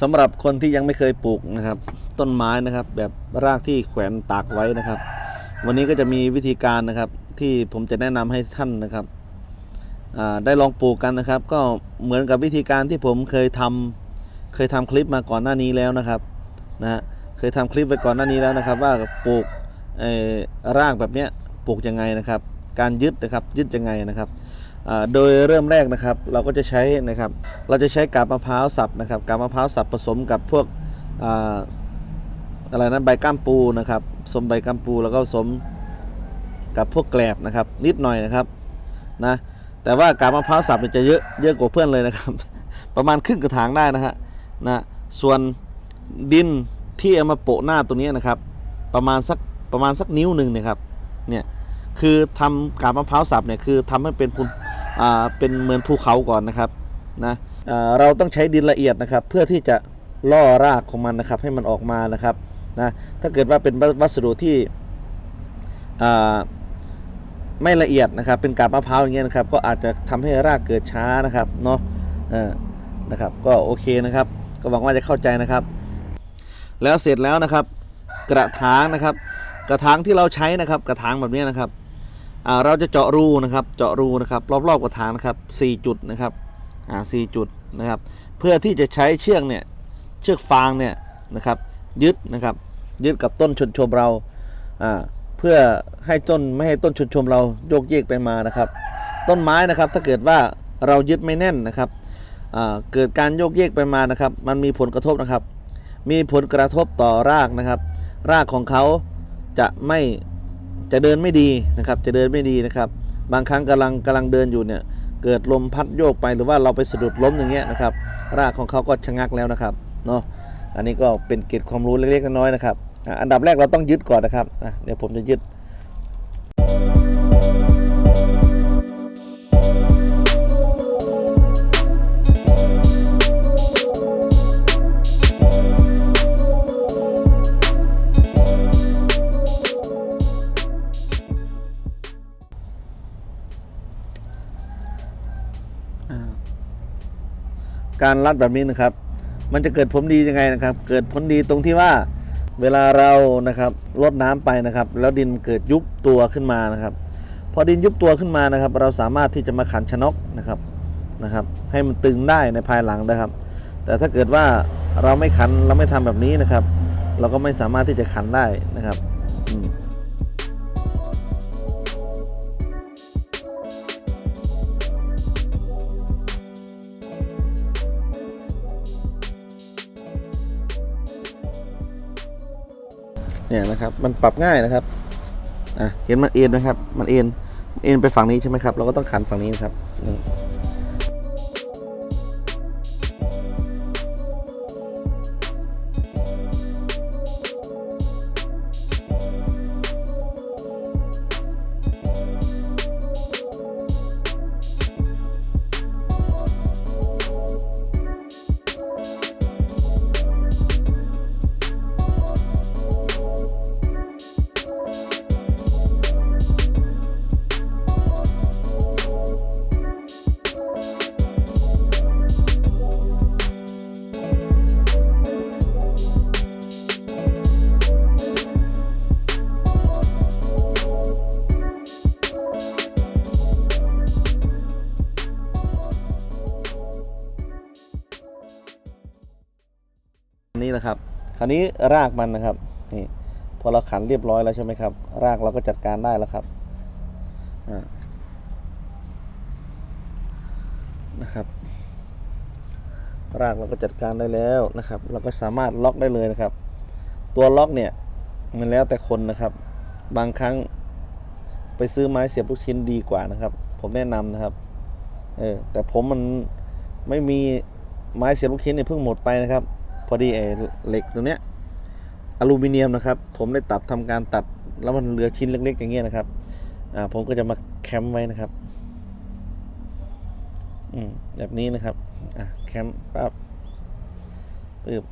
สำหรับคนที่ยังไม่เคยปลูกนะครับ ต้นไม้นะครับ แบบรากที่แขวนตากไว้นะครับ วันนี้ก็จะมีวิธีการนะครับ ที่ผมจะแนะนำให้ท่านนะครับได้ลองปลูกกันนะครับ ก็เหมือนกับวิธีการที่ผมเคยทำเคยทำคลิปมาก่อนหน้านี้แล้วนะครับนะฮะเคยทำคลิปไปก่อนหน้านี้แล้วนะครับ ว่าปลูกรากแบบเนี้ยปลูกยังไงนะครับ การยึดนะครับยึดยังไงนะครับ โดยเริ่มแรกนะครับเราก็จะใช้นะครับเราจะใช้กาบมะพร้าวสับนะครับกาบมะพร้าวสับผสมกับพวกออะไรนะใบก้ามปูนะครับผสมใบก้ามปูแล้วก็ผสมกับพวกแกลบนะครับ นิดหน่อยนะครับนะแต่ว่ากาบมะพร้าวสับเนี่ยจะเยอะเยอะกว่าเพื่อนเลยนะครับ ประมาณครึ่งกระถางได้นะฮะนะส่วนดินที่เอามาโปะหน้าตัวนี้นะครับ ประมาณสักประมาณสักนิ้วหนึ่งเนะครับเนี่ยคือทำกาบมะพร้าวสับเนี่ยคือทำให้เป็นภูอ่า เป็นเหมือนภูเขาก่อนนะครับนะเราต้องใช้ดินละเอียดนะครับ เพื่อที่จะล่อรากของมันนะครับ ให้มันออกมานะครับนะถ้าเกิดว่าเป็นวัสดุที่ไม่ละเอียดนะครับ เป็นกาบมะพร้าวอย่างเงี้ยนะครับ ก็อาจจะทำให้รากเกิดช้านะครับเนาะนะครับ ก็โอเคนะครับ ก็หวังว่าจะเข้าใจนะครับ แล้วเสร็จแล้วนะครับ กระถางนะครับ กระถางที่เราใช้นะครับ กระถางแบบนี้นะครับ เราจะเจาะรูนะครับเจาะรูนะครับรอบๆกระถางนะครับ4จุดนะครับอ่าสี่จุดนะครับเพื่อที่จะใช้เชือกเนี่ยเชือกฟางเนี่ยนะครับยึดนะครับยึดกับต้นชนชมเราอ่าเพื่อให้ต้นไม่ให้ต้นชนชมเราโยกเยกไปมานะครับ ต้นไม้นะครับถ้าเกิดว่าเรายึดไม่แน่นนะครับอ่าเกิดการโยกเยกไปมานะครับ มันมีผลกระทบนะครับ มีผลกระทบต่อรากนะครับ รากของเขาจะไม่ จะเดินไม่ดีนะครับจะเดินไม่ดีนะครับ บางครั้งกำลังกำลังเดินอยู่เนี่ยเกิดลมพัดโยกไปหรือว่าเราไปสะดุดล้มอย่างเงี้ยนะครับ รากของเขาก็ชะงักแล้วนะครับเนาะอันนี้ก็เป็นเกร็ดความรู้เล็กๆน้อยๆนะครับ อันดับแรกเราต้องยึดก่อนนะครับเดี๋ยวผมจะยึด การรัดแบบนี้นะครับ มันจะเกิดผลดียังไงนะครับ เกิดผลดีตรงที่ว่าเวลาเรานะครับลดน้ำไปนะครับ แล้วดินเกิดยุบตัวขึ้นมานะครับ พอดินยุบตัวขึ้นมานะครับ เราสามารถที่จะมาขันชนกนะครับนะครับ ให้มันตึงได้ในภายหลังนะครับ แต่ถ้าเกิดว่าเราไม่ขันเราไม่ทำแบบนี้นะครับ เราก็ไม่สามารถที่จะขันได้นะครับอืม เนี่ยนะครับ มันปรับง่ายนะครับอะเห็นมันเอ็นไหมครับ มันเอ็นเอ็นไปฝั่งนี้ใช่ไหมครับ เราก็ต้องขันฝั่งนี้นะครับ นะครับ คราวนี้รากมันนะครับนี่พอเราขันเรียบร้อยแล้วใช่ไหมครับ รากเราก็จัดการได้แล้วครับนะครับ รากเราก็จัดการได้แล้วนะครับ เราก็สามารถล็อกได้เลยนะครับ ตัวล็อกเนี่ยมันแล้วแต่คนนะครับ บางครั้งไปซื้อไม้เสียบลูกชิ้นดีกว่านะครับ ผมแนะนำนะครับเออแต่ผมมันไม่มีไม้เสียบลูกชิ้นเนี่ยเพิ่งหมดไปนะครับ พอดีไอ้เหล็กตรงเนี้ยอลูมิเนียมนะครับ ผมได้ตัดทำการตัดแล้วมันเหลือชิ้นเล็กๆอย่างเงี้ยนะครับอ่าผมก็จะมาแคมป์ไว้นะครับอืมแบบนี้นะครับอะแคมป์ปั๊บปึ๊บ